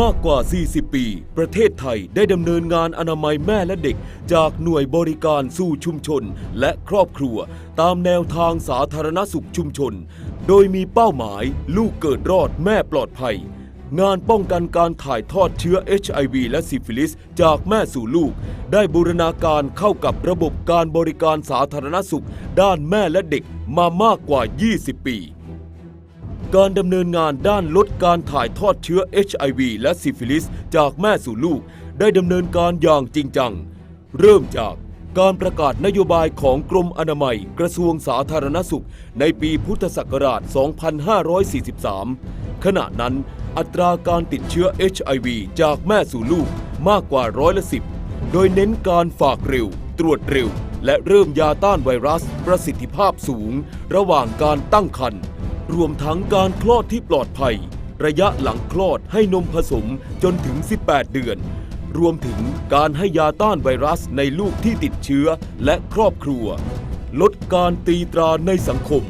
มากกว่า 40 ปี ประเทศไทยได้ดำเนินงานอนามัยแม่และเด็ก จากหน่วยบริการสู่ชุมชนและครอบครัว ตามแนวทางสาธารณสุขชุมชน โดยมีเป้าหมายลูกเกิดรอดแม่ปลอดภัย งานป้องกันการถ่ายทอดเชื้อ HIV และซิฟิลิส จากแม่สู่ลูก ได้บูรณาการเข้ากับระบบการบริการสาธารณสุข ด้านแม่และเด็กมามากกว่า 20 ปี การดำเนินงานด้านลดการถ่ายทอดเชื้อ HIV และซิฟิลิส จากแม่สู่ลูก ได้ดำเนินการอย่างจริงจัง เริ่มจากการประกาศนโยบายของกรมอนามัย กระทรวงสาธารณสุข ในปีพุทธศักราช 2543 ขณะนั้น อัตราการติดเชื้อ HIV จากแม่สู่ลูกมากกว่าร้อยละสิบโดยเน้นการฝากเร็ว ตรวจเร็ว และเริ่มยาต้านไวรัส ประสิทธิภาพสูง ระหว่างการตั้งครรภ์ รวมทั้งการคลอดที่ปลอดภัย ระยะหลังคลอดให้นมผสมจนถึง 18 เดือน รวมถึงการให้ยาต้านไวรัสในลูกที่ติดเชื้อและครอบครัว ลดการตีตราในสังคม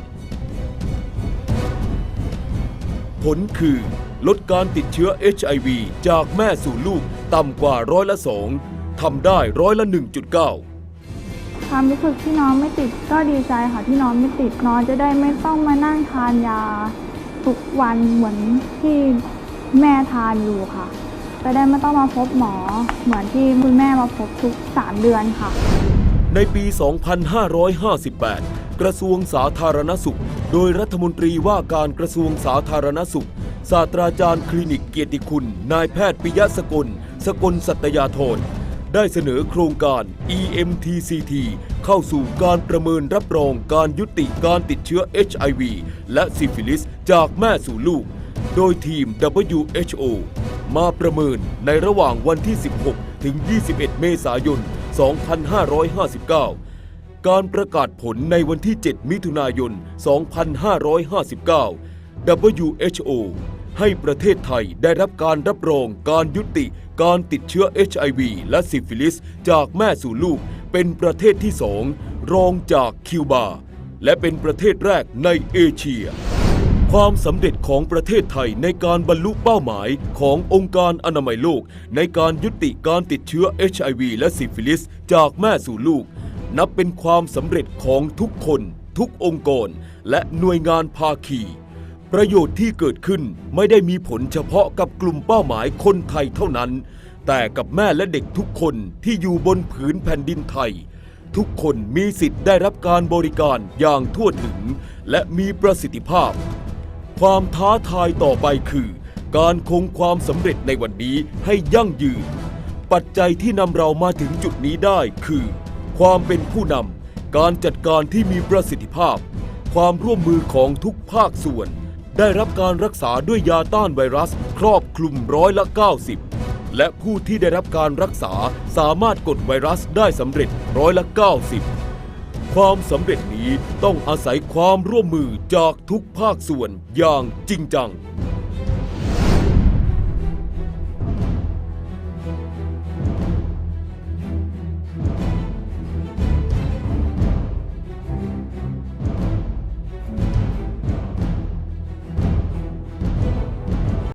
ผลคือลดการติดเชื้อ HIV จากแม่สู่ลูกต่ำกว่าร้อยละสองทำได้ร้อยละ 1.9 ความรู้สึกที่น้องไม่ติดก็ดีใจค่ะที่น้องไม่ติดน้องจะได้ไม่ต้องมานั่งทานยาทุกวันเหมือนที่แม่ทานอยู่ค่ะจะได้ไม่ต้องมาพบหมอเหมือนที่คุณแม่มาพบทุก 3 เดือนค่ะ ในปี 2558 กระทรวงสาธารณสุข โดยรัฐมนตรีว่าการกระทรวงสาธารณสุข ศาสตราจารย์คลินิกเกียรติคุณ นายแพทย์ปิยะสกล สกลสัตยาธร ได้เสนอโครงการ EMTCT เข้าสู่การประเมินรับรองการยุติการติดเชื้อ HIV และซิฟิลิสจากแม่สู่ลูก โดยทีม WHO มาประเมินในระหว่างวันที่ 16 ถึง 21 เมษายน 2559 การประกาศผลในวันที่ 7 มิถุนายน 2559 WHO ให้ประเทศไทยได้รับการรับรองการยุติ การติดเชื้อ HIV และซิฟิลิส จากแม่สู่ลูก เป็นประเทศที่สองรองจากคิวบา และเป็นประเทศแรกในเอเชีย ความสำเร็จของประเทศไทยในการบรรลุเป้าหมายขององค์การอนามัยโลก ในการยุติการติดเชื้อ HIV และซิฟิลิส จากแม่สู่ลูก นับเป็นความสำเร็จของทุกคน ทุกองค์กร และหน่วยงานภาคี ประโยชน์ที่เกิดขึ้นไม่ได้มีผลเฉพาะกับกลุ่มเป้าหมายคนไทยเท่านั้น แต่กับแม่และเด็กทุกคนที่อยู่บนผืนแผ่นดินไทย ทุกคนมีสิทธิ์ได้รับการบริการอย่างทั่วถึง และมีประสิทธิภาพ ความท้าทายต่อไปคือ การคงความสำเร็จในวันนี้ให้ยั่งยืน ปัจจัยที่นำเรามาถึงจุดนี้ได้คือ ความเป็นผู้นำการจัดการที่มีประสิทธิภาพ ความร่วมมือของทุกภาคส่วน ได้รับการรักษาด้วยยาต้านไวรัส ครอบคลุมร้อยละ 90 และผู้ที่ได้รับการรักษาสามารถกดไวรัสได้สำเร็จร้อยละ 90 ความสำเร็จนี้ต้องอาศัยความร่วมมือจากทุกภาคส่วนอย่างจริงจัง